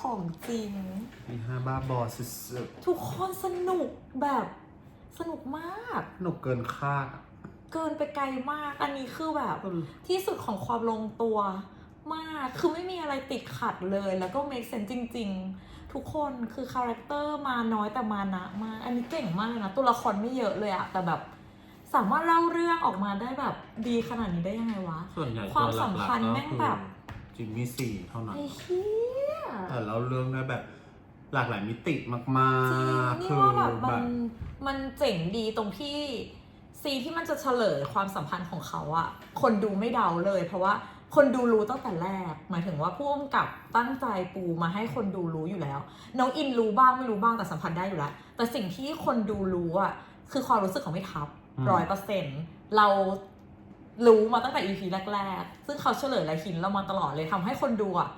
ของจริง มีห้าบ้าบอสุดทุกคนสนุกแบบสนุกมากๆหนุกเกินคาดอะเกินไปไกลมาก อันนี้คือแบบที่สุดของความลงตัวมาก คือไม่มีอะไรติดขัดเลย แล้วก็ make sense จริง ๆ ทุกคนคือคาแรคเตอร์มาน้อยแต่มานะมาก อันนี้เก่งมากเลยนะ ตัวละครไม่เยอะเลยอะแต่แบบ สามารถเล่าเรื่องออกมาได้แบบดีขนาดนี้ได้ยังไงวะ ส่วนใหญ่ความตัวหสัลัมกพันธ์ๆก็แม่งคือแบบจิมมี่สี่เท่านั้น ไอ้เหี้ ยแต่เราเรื่องได้แบบหลากหลายมิติมากจริงๆนี่คือว่าแบบแบมันบ มันเจ๋งดีตรงที่ซีนที่มันจะเฉลยความสัมพันธ์ของเขาอะคนดูไม่เดาเลย เพราะว่าคนดูรู้ตั้งแต่แรก หมายถึงว่าผู้กำกับตั้งใจปูมาให้คนดูรู้อยู่แล้ว น้องอินรู้บ้างไม่รู้บ้างแต่สัมผัสได้อยู่แล้ว แต่สิ่งที่คนดูรู้อะคือความรู้สึกของพี่ทับอืม ร้อยเปอร์เซ็นต์เรารู้มาตั้งแต่ EP แรก ๆ ซึ่งเขาเฉลยและหินเรามาตลอดเลยทำให้คนดูอะ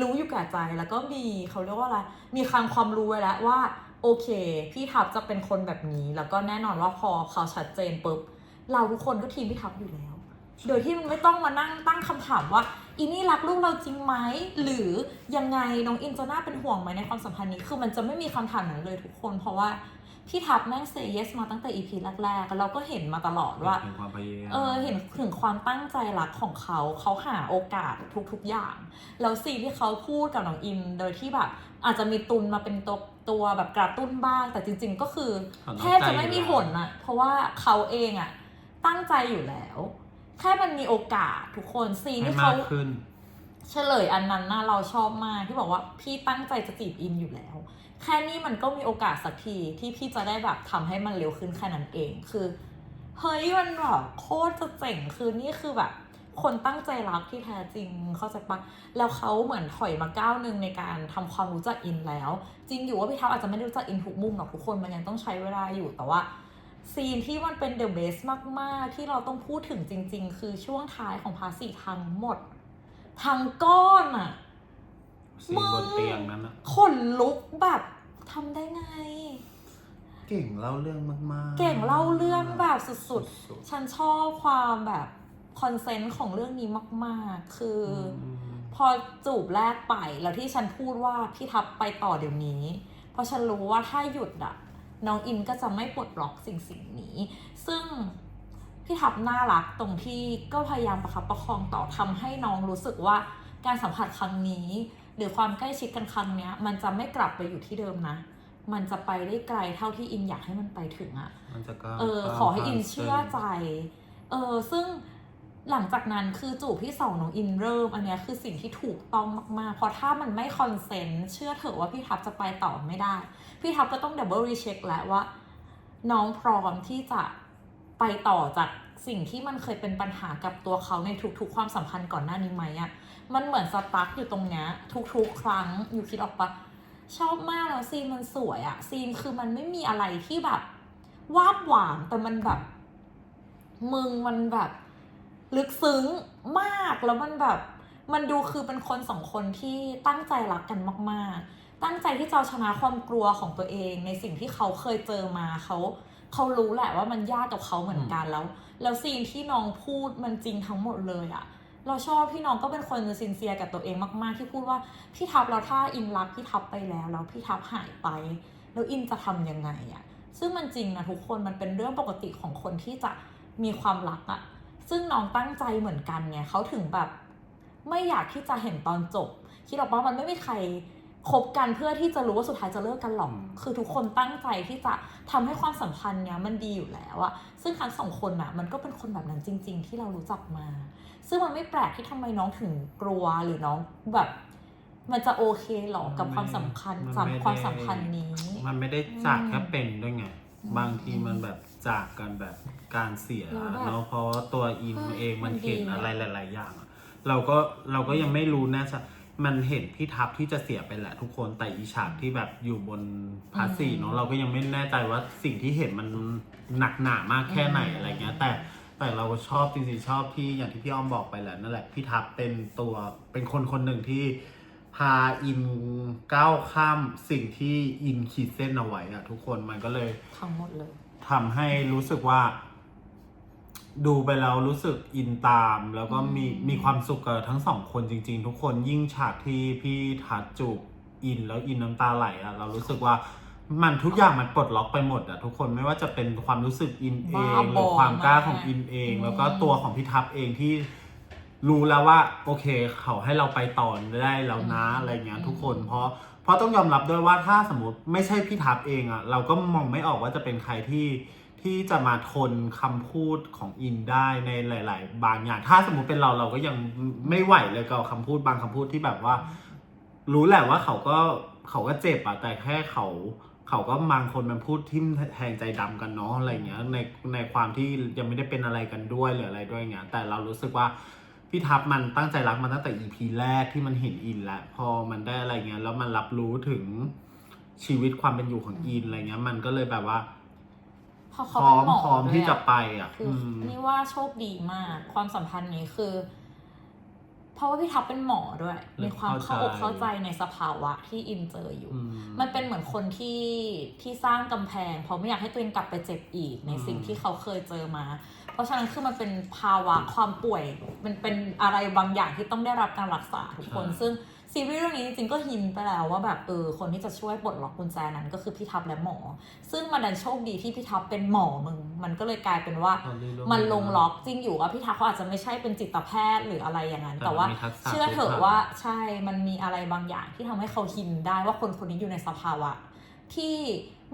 รู้อยู่แก่ใจแล้วก็มีเขาเรียกว่าอะไรมีคลังความรู้ไว้แล้วว่า โอเค พี่ทับจะเป็นคนแบบนี้ แล้วก็แน่นอนว่าพอเขาชัดเจนปุ๊บเราทุกคนก็ทีมพี่ทับอยู่แล้ว โดยที่มันไม่ต้องมานั่งตั้งคำถามว่าอีนี่รักลูกเราจริงไหมหรือยังไงน้องอินจะน่าเป็นห่วงไหมในความสัมพันธ์นี้คือมันจะไม่มีคำถามนั้นเลยทุกคน เพราะว่า พี่ทับแม่งเซเยสมาตั้งแต่ EP แรกๆแล้วเราก็เห็นมาตลอดว่า เห็นความพยายามเออเห็นถึงความตั้งใจรักของเขาเขาหาโอกาสทุกๆอย่าง แล้วซีนที่เขาพูดกับน้องอินโดยที่แบบ อาจจะมีตุนมาเป็นตัวตัวแบบกระตุ้นบ้าง แต่จริง ๆ ก็คือแทบจะไม่มีผลอะเพราะว่าเขาเองอะตั้งใจอยู่แล้วแค่มันมีโอกาสทุกคนซีนให้ที่มาเขากขึ้นเฉลยอันนั้นน่าเราชอบมากที่บอกว่าพี่ตั้งใจจะจีบอินอยู่แล้ว แค่นี้มันก็มีโอกาสสักทีที่พี่จะได้แบบทำให้มันเร็วขึ้นแค่นั้นเองคือเฮ้ยมันแบบโคตรจะเจ๋งคือนี่คือแบบ คนตั้งใจรักที่แท้จริงเข้าใจปะแล้วเขาเหมือนถอยมาก้าวหนึ่งในการทำความรู้จักอินแล้ว จริงอยู่ว่าพี่เท้าอาจจะไม่ได้รู้จักอินทุกมุมหรอกทุกคนมันยังต้องใช้เวลาอยู่แต่ว่าซีนที่มันเป็นเดอะเบสมาก ๆ ที่เราต้องพูดถึงจริง ๆ คือช่วงท้ายของพาร์ทสี่ทั้งหมด ทั้งก้อนอะ ซีนบนเตียงนั้นอะขนลุกแบบทำได้ไง เก่งเล่าเรื่องมากๆเก่งเล่าเรื่องแบบสุดๆๆฉันชอบความแบบคอนเซนต์ของเรื่องนี้มากๆ คืออมพอจูบแรกไปแล้วที่ฉันพูดว่าพี่ทับไปต่อเดี๋ยวนี้ เพราะฉันรู้ว่าถ้าหยุดอะน้องอินก็จะไม่ปลดล็อกสิ่งสิ่งนี้ ซึ่งพี่ทับน่ารักตรงที่ก็พยายามประคับประคองต่อทำให้น้องรู้สึกว่าการสัมผัสครั้งนี้ หรือความใกล้ชิดกันครั้งเนี้ย มันจะไม่กลับไปอยู่ที่เดิมนะ มันจะไปได้ไกลเท่าที่อินอยากให้มันไปถึงอะมันจะก้าวเออข้ามขอให้อินผ่าเชื่อใจ เออซึ่งหลังจากนั้นคือจูบที่สองน้องอินเริ่ม อันเนี้ยคือสิ่งที่ถูกต้องมากๆ เพราะถ้ามันไม่คอนเซนต์เชื่อเถอะว่าพี่ทับจะไปต่อไม่ได้ พี่ทับก็ต้องดับเบิลรีเช็คแล้วว่า น้องพร้อมที่จะไปต่อจาก สิ่งที่มันเคยเป็นปัญหากับตัวเขาในทุกๆ ความสัมพันธ์ก่อนหน้านี้ไหมอะมันเหมือนสตั๊กอยู่ตรงเนี้ยทุกๆ ครั้งอยู่คิดออกปะชอบมากแล้วซีนมันสวยอะซีนคือมันไม่มีอะไรที่แบบวาบหวานแต่มันแบบ มึงมันแบบ ลึกซึ้งมากแล้วมันแบบ มันดูคือเป็นคนสองคนที่ตั้งใจรักกันมาก ๆ ตั้งใจที่จะชนะความกลัวของตัวเอง ในสิ่งที่เขาเคยเจอมาเขา เขารู้แหละว่ามันยากกับเขาเหมือนกันแล้ว แล้วซีนที่น้องพูดมันจริงทั้งหมดเลยอะเราชอบพี่น้องก็เป็นคนซินเซียกับตัวเองมาก ๆ ที่พูดว่าพี่ทับแล้วถ้าอินรักพี่ทับไปแล้วแล้วพี่ทับหายไป แล้วอินจะทำยังไงอะซึ่งมันจริงนะทุกคนมันเป็นเรื่องปกติของคนที่จะมีความรักอะซึ่งน้องตั้งใจเหมือนกันไงเขาถึงแบบ ไม่อยากที่จะเห็นตอนจบคิดออกปะมันไม่มีใคร คบกันเพื่อที่จะรู้ว่าสุดท้ายจะเลิกกันหรอกอืมคือทุกคนตั้งใจที่จะทำให้ความสัมพันธ์เนี้ยมันดีอยู่แล้วอะซึ่งทั้งสองคนอะมันก็เป็นคนแบบนั้นจริง ๆ ที่เรารู้จักมา ซึ่งมันไม่แปลกที่ทำไมน้องถึงกลัวหรือน้องแบบ มันจะโอเคหรอกับความสำคัญมันสำไม่ได้ความสัมพันธ์นี้ มันไม่ได้จากอืมแค่เป็นด้วยไงอืมบางทีมันแบบจากกันแบบการเสียแล้วแบบเนาะเพราะว่าตัวอินเฮ้ยเองมันมันดีเห็นอะอะไรหลาย ๆ อย่างอะเราก็เราก็ยังไม่รู้แน่ชัด มันเห็นพี่ทับที่จะเสียไปแหละทุกคนแต่อีฉากที่แบบอยู่บนพาสซีเนาะเราก็ยังไม่แน่ใจว่าสิ่งที่เห็นมันหนักหนามากแค่ไหนอืมอะไรเงี้ย แต่แต่เราก็ชอบจริงๆชอบที่อย่างที่พี่อ้อมบอกไปแหละนั่นแหละพี่ทับเป็นตัวเป็นคนคนหนึ่งที่พาอินก้าวข้ามสิ่งที่อินขีดเส้นเอาไว้อะทุกคนมันก็เลยทั้งหมดเลยทำให้รู้สึกว่า ดูไปแล้วรู้สึกอินตาม แล้วก็มีอืมมีความสุขกับทั้งสองคนจริง ๆ ทุกคนยิ่งฉากที่พี่ทัดจูบอินแล้วอินน้ำตาไหลอะเรารู้สึกว่ามันทุกอย่างมันปลดล็อกไปหมดอะทุกคนไม่ว่าจะเป็นความรู้สึกอินเองหรือความกล้าของอินเองแล้วก็ตัวของพี่ทับเองที่รู้แล้วว่า โอเค เขาให้เราไปต่อได้แล้วนะอะไรเงี้ยทุกคนเพราะเพราะต้องยอมรับด้วยว่าถ้าสมมติไม่ใช่พี่ทับเองอะเราก็มองไม่ออกว่าจะเป็นใครที่ ที่จะมาทนคำพูดของอินได้ในหลาย ๆ บางอย่าง ถ้าสมมติเป็นเราเราก็ยังไม่ไหวเลยกับคำพูดบางคำพูดที่แบบว่า รู้แหละว่าเขาก็เขาก็เจ็บอะแต่แค่เขา เขาก็บางคนมันพูดทิ่มแทงใจดำกันเนาะอะไรเงี้ยในในความที่ยังไม่ได้เป็นอะไรกันด้วยหรืออะไรด้วยเงี้ยแต่เรารู้สึกว่าพี่ทับมันตั้งใจรักมาตั้งแต่ EP แรกที่มันเห็นอินแล้วพอมันได้อะไรเงี้ยแล้วมันรับรู้ถึงชีวิตความเป็นอยู่ของอินอะไรเงี้ยมันก็เลยแบบว่า พอพเขาร้อเป็นมหมอพร้อมด้วยที่จะอะไปอะ คืออือม นี่ว่าโชคดีมาก ความสัมพันธ์นี้คือ เพราะว่าพี่ทับเป็นหมอด้วย มีความเข้าอกเข้าใจในสภาวะที่อินเจออยู่ อืมันเป็นเหมือนคนที่ที่สร้างกำแพง เพราะไม่อยากให้ตัวเองกลับไปเจ็บอีกในสิ่งที่เขาเคยเจอมา เพราะฉะนั้นคือมันเป็นภาวะความป่วย มันเป็นอะไรบางอย่างที่ต้องได้รับการรักษาทุกคน ซึ่ง ซีรีส์เรื่องนี้จริงๆก็หินไปแล้วว่าแบบเออคนที่จะช่วยปลดล็อกกุญแจนั้นก็คือพี่ทับและหมอ ซึ่งมันดันโชคดีที่พี่ทับเป็นหมอมึง มันก็เลยกลายเป็นว่าตอเรื่องมันลงล็อกจริงอยู่ว่าพี่ทักเขาอาจจะไม่ใช่เป็นจิตแพทย์หรืออะไรอย่างนั้น แต่แต่ว่ามันมีทักษะเชื่อเถอะพื้นฐานว่าใช่มันมีอะไรบางอย่างที่ทำให้เขาหินได้ว่าคนคนนี้อยู่ในสภาวะ ที่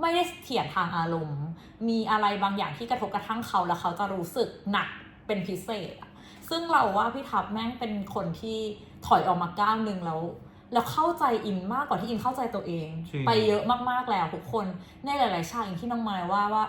ไม่ได้เถียงทางอารมณ์ มีอะไรบางอย่างที่กระทบกระทั่งเขาแล้วเขาจะรู้สึกหนักเป็นพิเศษอะ ซึ่งเราว่าพี่ทับแม่งเป็นคนที่ถอยออกมาก้าวหนึ่งแล้วแล้วเข้าใจอินมากกว่าที่อินเข้าใจตัวเองจริงไปเยอะมากๆแล้วทุกคนในหลาย ๆ ฉากอย่างที่น้องมายว่าว่า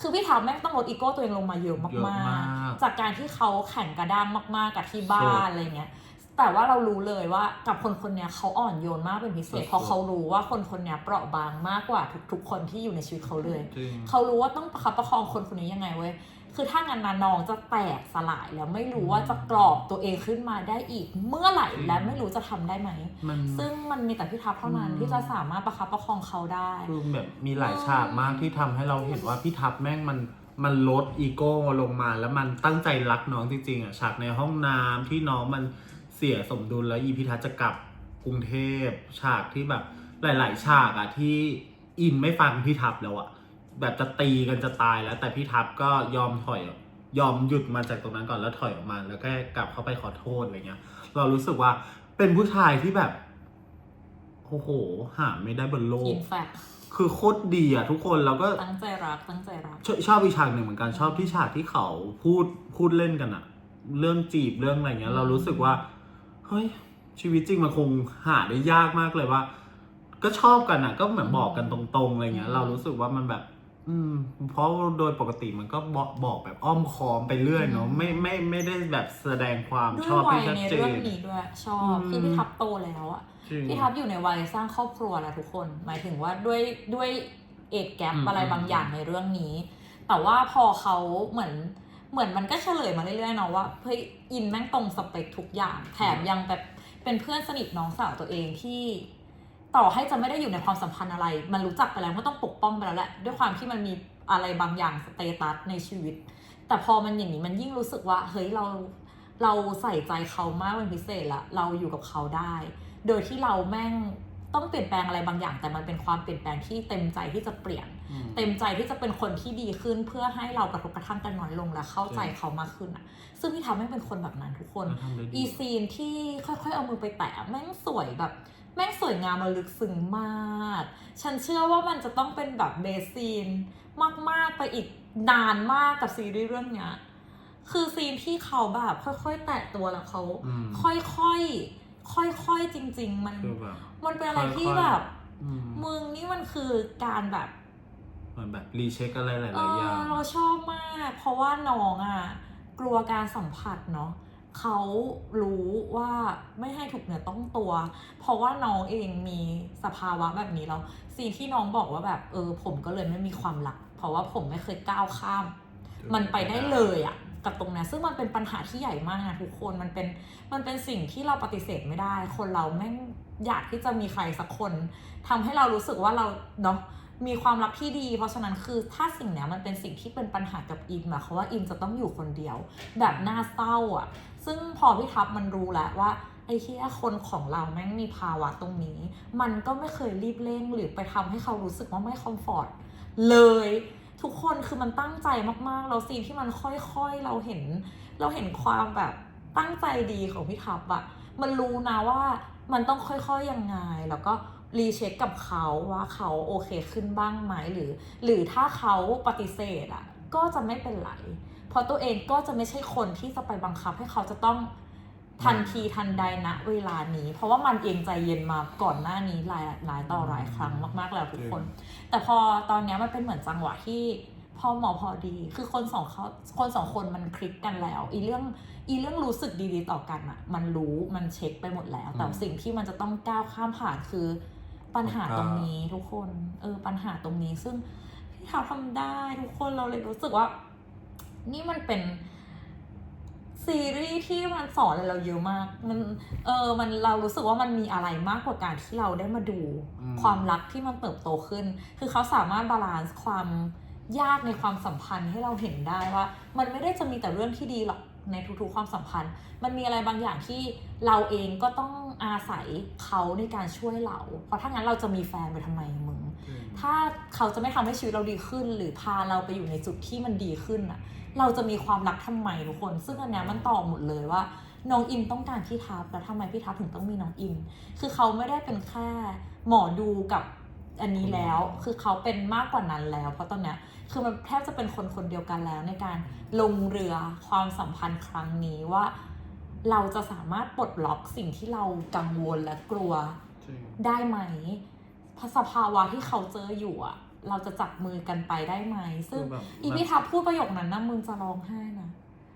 คือพี่ทับแม่งต้องลดอีโก้ตัวเองลงมาเยอะเยอะมามากกๆ จากการที่เขาแข่งกระด้างมากๆกับที่บ้าสุนดอะไรเงี้ยแต่ว่าเรารู้เลยว่ากับคนคนเนี้ยเขาอ่อนโยนมากเป็นพิเศษสุดๆเพราะเขารู้ว่าคนคนเนี้ยเปราะบางมากกว่าทุกๆคนที่อยู่ในชีวิตเขาเลยจริงเขารู้ว่าต้องประคับประคองคนคนนี้ยังไงเว้ย คือถ้างั้นนะน้องจะแตกสลายแล้วไม่รู้ว่าจะกรอบตัวเองขึ้นมาได้อีกเมื่อไหร่จริงและไม่รู้จะทำได้ไหมมันซึ่งมันมีแต่พี่ทับเท่านั้นอืมที่จะสามารถประคับประคองเขาได้คือแบบมีหลายฉากมากที่ทำให้เราเห็นว่าพี่ทับแม่งมันมันลดอีโก้ลงมา แล้วมันตั้งใจรักน้องจริงๆอะฉากในห้องน้ำที่น้องมันเสียสมดุลแล้วอีพิทัศน์จะกลับกรุงเทพฉากที่แบบหลาย ๆ ฉากอะที่อินไม่ฟังพี่ทับแล้วอะ แบบจะตีกันจะตายแล้ว แต่พี่ทับก็ยอมถอยยอมหยุดมาจากตรงนั้นก่อนแล้วถอยออกมา แล้วก็กลับเข้าไปขอโทษอะไรเงี้ย เรารู้สึกว่าเป็นผู้ชายที่แบบโอ้โห หาไม่ได้บนโลก อินแฟกคือโคตรดีอะทุกคนแล้วก็ตั้งใจรักตั้งใจรักชชอบอีกฉากหนึ่งเหมือนกันชอบที่ฉากที่เขาพูดพูดเล่นกันอะเรื่องจีบเรื่องอะไรเงี้ย เรารู้สึกว่าเฮ้ยชีวิตจริงมันคงหาได้ยากมากเลยว่า ก็ชอบกันอะก็เหมือนบอกกันตรงๆอะไรเงี้ย เรารู้สึกว่ามันแบบ อืมเพราะโดยปกติมันก็บอกบอกแบบอ้อมค้อมไปเรื่อยเนาะไม่ไม่ไม่ได้แบบแสดงความด้วชยอบวัที่ยชัดในเจเรื่องนนี้ด้วยชอบอืม คือพี่ทับโตแล้วอะจริง พี่ทับอยู่ในวัยสร้างครอบครัวแล้วทุกคน หมายถึงว่าด้วยด้วยเอดแกปอืมอะไรบางอย่างในเรื่องนี้ แต่ว่าพอเขาเหมือนเหมือนมันก็เฉลยมาเรื่อยๆเนาะว่าเฮ้ยอินแม่งตรงสเปคทุกอย่าง แถมยังแบบเป็นเพื่อนสนิทน้องสาวตัวเองที่ ต่อให้จะไม่ได้อยู่ในความสัมพันธ์อะไร มันรู้จักไปแล้วก็ต้องปกป้องไปแล้วแหละ ด้วยความที่มันมีอะไรบางอย่างสเตตัสในชีวิต แต่พอมันอย่างนี้มันยิ่งรู้สึกว่า เฮ้ยเราเราใส่ใจเขามากเป็นพิเศษละ เราอยู่กับเขาได้ โดยที่เราแม่งต้องเปลี่ยนแปลงอะไรบางอย่าง แต่มันเป็นความเปลี่ยนแปลงที่เต็มใจที่จะเปลี่ยน เต็มใจที่จะเป็นคนที่ดีขึ้นเพื่อให้เรากระทบกระทั่งกันน้อยลงและเข้าใจเขามากขึ้นอะ ซึ่งพี่ทำให้เป็นคนแบบนั้นทุกคนมันทำได้ดีอีซีนที่ค่อยๆ เอามือไปแตะแม่งสวยแบบ แม่งสวยงามมาลึกซึ้งมาก ฉันเชื่อว่ามันจะต้องเป็นแบบเบสซีนมากๆไปอีกนานมากกับซีรีส์เรื่องเนี้ยคือซีนที่เขาแบบค่อยๆ แตะตัวแล้วเขาอืมค่อยๆ ค่อยๆ จริง ๆ มันคือแบบมันเป็นอะไรที่ค่อยๆแบบอืมมึงนี่มันคือการแบบ เหมือนแบบรีเช็คอะไรหเอลายๆอย่างอเราชอบมาก เพราะว่าน้องอะ กลัวการสัมผัสเนาะเขารู้ว่าไม่ให้ถูกเนื้อต้องตัว เพราะว่าน้องเองมีสภาวะแบบนี้แล้วสิ่งที่น้องบอกว่าแบบเออ ผมก็เลยไม่มีความรัก เพราะว่าผมไม่เคยก้าวข้าม มันไปได้เลยอะกับตรงนั้นซึ่งมันเป็นปัญหาที่ใหญ่มากนะทุกคนมันเป็นมันเป็นสิ่งที่เราปฏิเสธไม่ได้ คนเราแม่งอยากที่จะมีใครสักคนทำให้เรารู้สึกว่าเราเนาะ มีความรักที่ดี เพราะฉะนั้นคือถ้าสิ่งเนี้ยมันเป็นสิ่งที่เป็นปัญหากับอินหมายความว่าอินจะต้องอยู่คนเดียว แบบน่าเศร้าอะ ซึ่งพอพี่ทับมันรู้แล้วว่าไอ้ที่คนของเราแม่งมีภาวะตรงนี้ มันก็ไม่เคยรีบเร่งหรือไปทำให้เขารู้สึกว่าไม่คอมฟอร์ตเลยทุกคนคือมันตั้งใจมากๆแล้วซีนที่มันค่อยๆ เราเห็น เราเห็นความแบบตั้งใจดีของพี่ทับอะมันรู้นะว่ามันต้องค่อยๆยังไงแล้วก็ รีเช็คกับเขาว่าเขาโอเคขึ้นบ้างไหมหรือ หรือถ้าเขาปฏิเสธอะก็จะไม่เป็นไร เพราะตัวเองก็จะไม่ใช่คนที่จะไปบังคับให้เขาจะต้องทันทีทันใดณเวลานี้ เพราะว่ามันเองใจเย็นมาก่อนหน้านี้หลายหลายต่อหลายครั้งมาก ๆ แล้วทุกคน แต่พอตอนนี้มันเป็นเหมือนจังหวะที่พอเหมอพอดี คือคนสองเขาคนสองคนมันคลิกกันแล้ว อีเรื่องอีเรื่องรู้สึกดีๆต่อกันอะมันรู้มันเช็คไปหมดแล้ว แต่สิ่งที่มันจะต้องก้าวข้ามผ่านคือ ปัญหาตรงนี้ทุกคน เออ ปัญหาตรงนี้ซึ่งพี่ทาทำได้ทุกคนเราเลยรู้สึกว่า นี่มันเป็นซีรีส์ที่มันสอนอะไรเราเยอะมาก มัน เออ มัน เรารู้สึกว่ามันมีอะไรมากกว่าการที่เราได้มาดูความรักที่มันเติบโตขึ้น คือเขาสามารถบาลานซ์ความยากในความสัมพันธ์ให้เราเห็นได้ว่า มันไม่ได้จะมีแต่เรื่องที่ดีหรอก ในทุกๆความสัมพันธ์ มันมีอะไรบางอย่างที่เราเองก็ต้องอาศัยเขาในการช่วยเรา เพราะถ้างั้นเราจะมีแฟนไปทำไมมึง ถ้าเขาจะไม่ทำให้ชีวิตเราดีขึ้น หรือพาเราไปอยู่ในจุดที่มันดีขึ้นอะเราจะมีความรักทำไมทุกคน ซึ่งอันเนี้ยมันตอบหมดเลยว่าน้องอินต้องการพี่ทับแล้วทำไมพี่ทับถึงต้องมีน้องอิน คือเขาไม่ได้เป็นแค่หมอดูกับ อันนี้แล้วคือเขาเป็นมากกว่านั้นแล้ว เพราะตอนเนี้ยคือมันแทบจะเป็นคนคนเดียวกันแล้วในการลงเรือความสัมพันธ์ครั้งนี้ว่า เราจะสามารถปลดล็อกสิ่งที่เรากังวลและกลัวจริงได้ไหมสภาวะที่เขาเจออยู่อะเราจะจับมือกันไปได้ไหม ซึ่งคือแบบอีพี่ทับพูดประโยคนั้นนะมึงจะร้องไห้นะ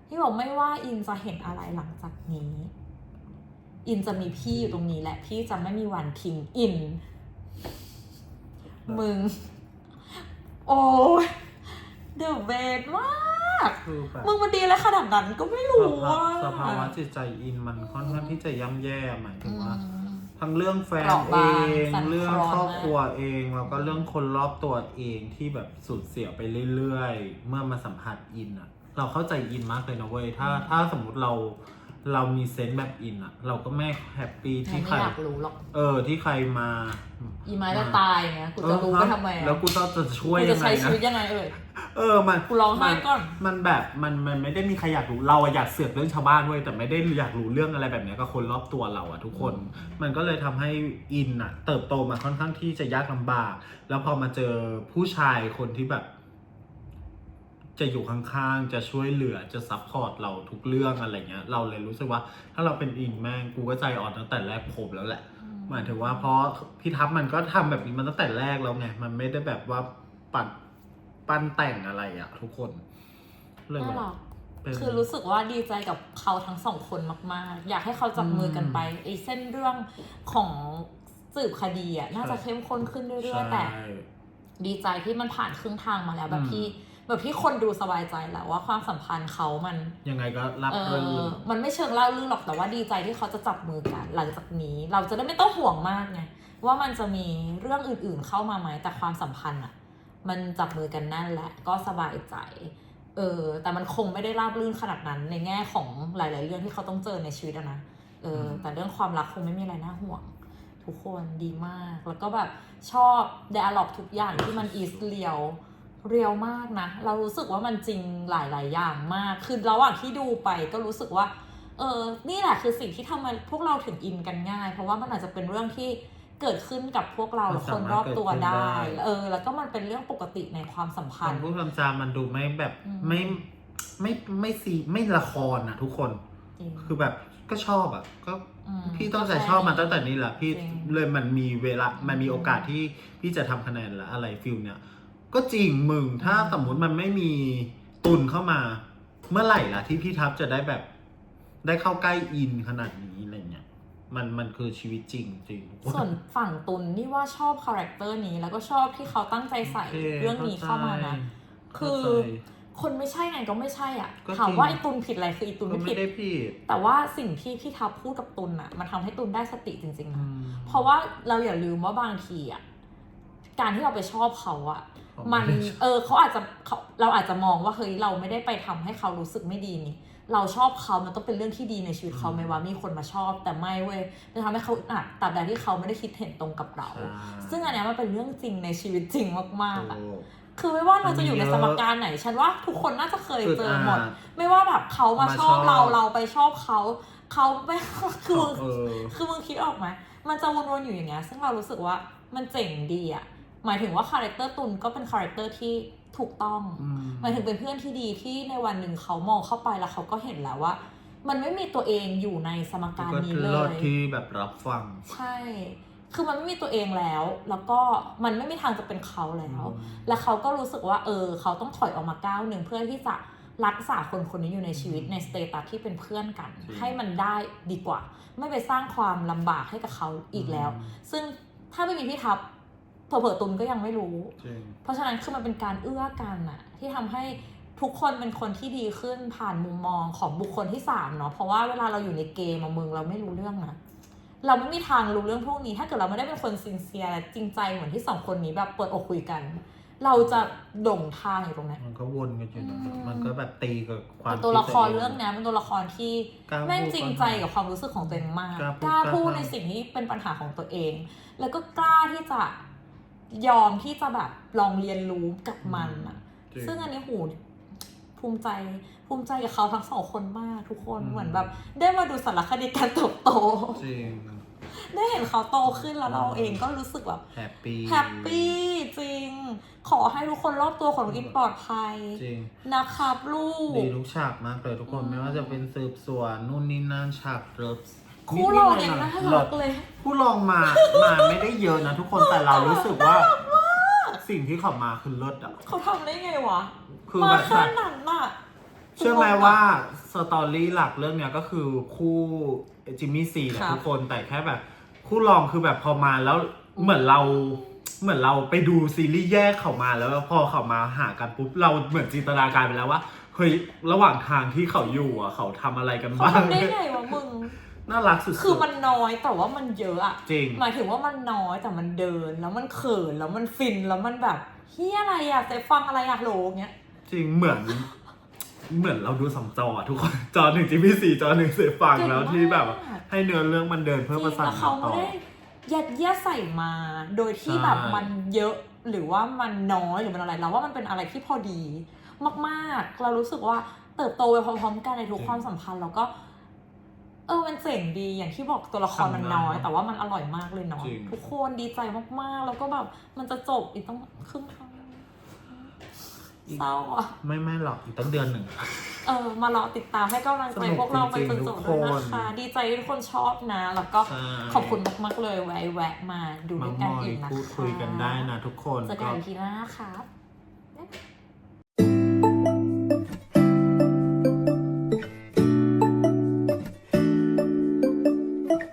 ที่บอกไม่ว่าอินจะเห็นอะไรหลังจากนี้ อินจะมีพี่อยู่ตรงนี้แหละพี่จะไม่มีวันทิ้งอิน มึง โอ้ยเดอะเบสมาก คือแบบมึงมันดีอะไรขนาดนั้นก็ไม่รู้สภาว่าสภาวะจิตใจอินมันค่อนข้างที่จะย่ำแย่หมายถึงว่าอืมทั้งเรื่องแฟนเปราะเอบางง สั่นคลอน เรื่องครอบครัวเองแล้วก็เรื่องคนรอบตัวเองที่แบบสูญเสียไปเรื่อยๆ เมื่อมาสัมผัสอินอะเราเข้าใจอินมากเลยนะเว้ยถ้าถ้าสมมุติเรา เรามีเซนส์แบบอินอะเราก็ไม่แฮปปี้ไม่ที่ใครอยากรู้หรอก เออที่ใครมาอีไม้จะตายไงกูจะรู้ไปทำไมอะแล้วกูต้องจะช่วยกูยัจะงไงใช้ชีนะวิตยังไงเอ่ย เออมันกูร้องไห้มันก่อน มันแบบมันมันไม่ได้มีใครอยากรู้เราอะอยากเสือกเรื่องชาวบ้านเว้ยแต่ไม่ได้อยากรู้เรื่องอะไรแบบเนี้ยกับคนรอบตัวเราอะทุกคน มันก็เลยทำให้อินอะเติบโตมาค่อนข้างที่จะยากลำบาก แล้วพอมาเจอผู้ชายคนที่แบบ จะอยู่ข้างๆ จะช่วยเหลือจะซัพพอร์ตเราทุกเรื่องอะไรเงี้ย เราเลยรู้สึกว่าถ้าเราเป็นอินแม่งกูก็ใจอ่อนตั้งแต่แรกผมแล้วแหละหมายถึงว่าเพราะพี่ทัพมันก็ทำแบบนี้มาตั้งแต่แรกแล้วไงมันไม่ได้แบบว่าปัดปั้นแต่งอะไรอะทุกคนเลยน่าแบบรักเป็นคือรู้สึกว่าดีใจกับเขาทั้งสองคนมาก ๆ อยากให้เขาจับมือกันไปไอ้เส้นเรื่องของสืบคดีอะน่าจะเข้มข้นขึ้นเรื่อยๆแต่ใช่ดีใจที่มันผ่านครึ่งทางมาแล้วแบอืบมที่ แบบที่คนดูสบายใจแล้วว่าความสัมพันธ์เขามันยังไงก็รับเอเรื่องอมันไม่เชิงเล่าลื่นหรอกแต่ว่าดีใจที่เขาจะจับมือกัน หลังจากนี้เราจะได้ไม่ต้องห่วงมากไงว่ามันจะมีเรื่องอื่นๆเข้ามาไหมแต่ความสัมพันธ์อะ มันจับมือกันแน่นแหละก็สบายใจเออแต่มันคงไม่ได้ราบรื่นขนาดนั้นในแง่ของหลาย ๆ เรื่องที่เขาต้องเจอในชีวิตอะนะเออแต่เรื่องความรักคงไม่มีอะไรน่าห่วง ทุกคนดีมาก แล้วก็แบบชอบเดอะล็อกทุกอย่างที่มันอีสเรียว เรียวมากนะ เรารู้สึกว่ามันจริงหลาย ๆ อย่างมาก คือระหว่างที่ดูไปก็รู้สึกว่า เออ นี่แหละคือสิ่งที่ทำให้พวกเราถึงอินกันง่าย เพราะว่ามันอาจจะเป็นเรื่องที่เกิดขึ้นกับพวกเราและคนรอบตัวได้ เออ แล้วก็มันเป็นเรื่องปกติในความสัมพันธ์คำพูดคำจามันดูไม่แบบอืมไม่ไม่ไม่ซีไม่ละครอะทุกคนจริงคือแบบก็ชอบอะก็มพี่ต้องใจชอบมาตั้งแต่นี้แหละพี่จริงเลยมันมีเวลา มันมีโอกาสที่พี่จะทำคะแนนและอะไรฟิลเนี่ย ก็จริงมึงถ้าสมมุติมันไม่มีตุนเข้ามา เมื่อไหร่ล่ะที่พี่ทับจะได้แบบ ได้เข้าใกล้อินขนาดนี้อะไรเงี้ยมันมันคือชีวิตจริงจริงส่วนฝั่งตุนนี่ว่าชอบคาแรคเตอร์นี้ แล้วก็ชอบที่เขาตั้งใจใส่โคเรื่องนี้เข้ามานะเข้าใจคือคนไม่ใช่ไงก็ไม่ใช่อะก็จริงถามว่าไอ้ตุนผิดอะไรคือไอ้ตุนก็ไม่ไม่ผิดได้ผิด แต่ว่าสิ่งที่พี่ทับพูดกับตุนอะ มันทำให้ตุนได้สติจริงๆอืนะมเพราะว่าเราอย่าลืมว่าบางทีอะการที่เราไปชอบเขาอะผ มมันไได้ชอบเออเขาอาจจะเขาเราอาจจะมองว่าเฮ้ยเราไม่ได้ไปทำให้เขารู้สึกไม่ดีนี่เราชอบเขามันต้องเป็นเรื่องที่ดีในชีวิตเขาไหมว่ามีคนมาชอบแต่ไม่เว้ยจะทำให้เขาอึดอัดตราบใดที่เขาไม่ได้คิดเห็นตรงกับเราใช่ซึ่งอันเนี้ยมันเป็นเรื่องจริงในชีวิตจริงมากๆอะถูกคือไม่ว่าเราจะอยู่ในมันมีสเยอะมการไหน ฉันว่าทุกคนน่าจะเคยเจอหมดดไม่ว่าแบบเขามามาชอบชอบเราเราไปชอบเขาเขาไม่คือมึงเออคือมึงคิดออกไหมมันจะวนๆอยู่อย่างเงี้ยซึ่งเรารู้สึกว่ามันเจ๋งดีอะ หมายถึงว่าคาแรคเตอร์ตุนก็เป็นคาแรคเตอร์ที่ถูกต้องอืมหมายถึงเป็นเพื่อนที่ดีที่ในวันหนึ่งเขามองเข้าไปแล้วเขาก็เห็นแล้วว่า มันไม่มีตัวเองอยู่ในสมการนี้เลก็ยที่แบบรับฟัง ใช่ คือมันไม่มีตัวเองแล้ว แล้วก็มันไม่มีทางจะเป็นเขาแล้ว แล้วเขาก็รู้สึกว่า เออ เขาต้องถอยออกมาก้าวหนึ่งเพื่อที่จะรักษาคนคนนี้อยู่ในชีวิตในสเตตัสที่เป็นเพื่อนกันจริงให้มันได้ดีกว่า ไม่ไปสร้างความลำบากให้กับเขาอีกแล้ว ซึ่งถ้าไม่มีพี่ทับ เผลอๆตุนก็ยังไม่รู้จริงเพราะฉะนั้นคือมันเป็นการเอื้อกันอะที่ทำให้ทุกคนเป็นคนที่ดีขึ้นผ่านมุมมองของบุคคลที่สามเนาะเพราะว่าเวลาเราอยู่ในเกมอะมึงเราไม่รู้เรื่องนะเราไม่มีทางรู้เรื่องพวกนี้ ถ้าเกิดเราไม่ได้เป็นคนซินเซียและจริงใจเหมือนที่สองคนนี้แบบเปิดอกคุยกัน เราจะหลงทางอยู่ตรงนั้นมันก็วนกันอยู่นะอืมมันก็แบบตีกับความแต่ตัวละครคิดเรื่องเนี้ยเป็นตัวละครที่กล้าพูดแม่งจริงใจกับความรู้สึกของตัวเองมากกล้าพูดกล้าพูดกล้าทำในสิ่งที่เป็นปัญหาของตัวเอง แล้วก็กล้าที่จะ ยอมที่จะแบบลองเรียนรู้กับมันอะจริง ซึ่งอันนี้โหูภูมิใจ ภูมิใจกับเขาทั้งสองคนมากทุกคนอืม เหมือนแบบ ได้มาดูสารคดีการเติบโต จริงได้เห็นเขาโตขึ้นแล้วเราเองก็รู้สึกแบบแฮปปี้แฮปปี้จริง ขอให้ทุกคนรอบตัวของอินปลอดภัย จริง นะครับลูก ดีทุกฉากมากเลยทุกคนอืม ไม่ว่าจะเป็นสืบสวนนู่นนี่นั่นฉากเลิฟ คู่เราดๆยังหน่าๆรักเลย ผู้ลองมามาไม่ได้เยอะนะทุกคนแต่เรารู้สึกว่า สิ่งที่เขามาคือเลิศอะ เขาทำได้ไงวะคือมาแบบแค่นั้นน่ะเชื่อไหมว่าสตอรี่หลักเรื่องเนี้ยก็คือคู่จิมมี่ซีแหละครับทุกคนแต่แค่แบบ คู่รองคือแบบพอมาแล้วเหมือนเราเหมือนเราไปดูซีรีส์แยกเขามาแล้วพอเขามาหากันปุ๊บเราเหมือนจินตนาการไปแล้วว่าเฮ้ยระหว่างทางที่เขาอยู่อะเขาทำอะไรกันเขาบ้าง ทำได้ไงวะมึง น่ารักสุดๆ คือมันน้อยแต่ว่ามันเยอะอะจริง หมายถึงว่ามันน้อยแต่มันเดิน แล้วมันเขินแล้วมันฟินแล้วมันแบบเฮียอะไรอะแต่ฟังอะไรอะโหลเงี้ยจริงเหมือน เหมือนเราดูสองจออะทุกคนจอหนึ่งจิมมี่สี่จอหนึ่งเสียฟังเก่งแล้วที่แบบมากให้เนื้อเรื่องมันเดินเพื่อประสานแล้วเขาต่ไม่อ ได้ยัดเยียดใส่มา โดยที่ใช่ แบบมันเยอะหรือว่ามันน้อยหรือมันอะไรเราว่ามันเป็นอะไรที่พอดี มากๆ เรารู้สึกว่าเติบโตไปพร้อมๆกันในทุกความสัมพันธ์แล้วก็ เออมันเจ๋งดีอย่างที่บอกตัวละครมันน้อย แต่ว่ามันอร่อยมากเลยเนาะจริง ทุกคนดีใจมากๆ แล้วก็แบบมันจะจบอีกต้องครึ่งทางเศร้าอะไม่ไม่หรอกอีกตั้งเดือนหนึ่ง เออมารอติดตามให้กำลังใจสนุกพวกเราไปจนจบจริงๆด้วยทุกนะคนคะดีใจที่ทุกคนชอบนะ แล้วก็ใช่ ขอบคุณมากๆเลยแวะแวะมาดูมาด้วยมกันอยอีกนะคะพูดคุยกันได้นะทุกคนเจอกันอีกทีหน้าครับ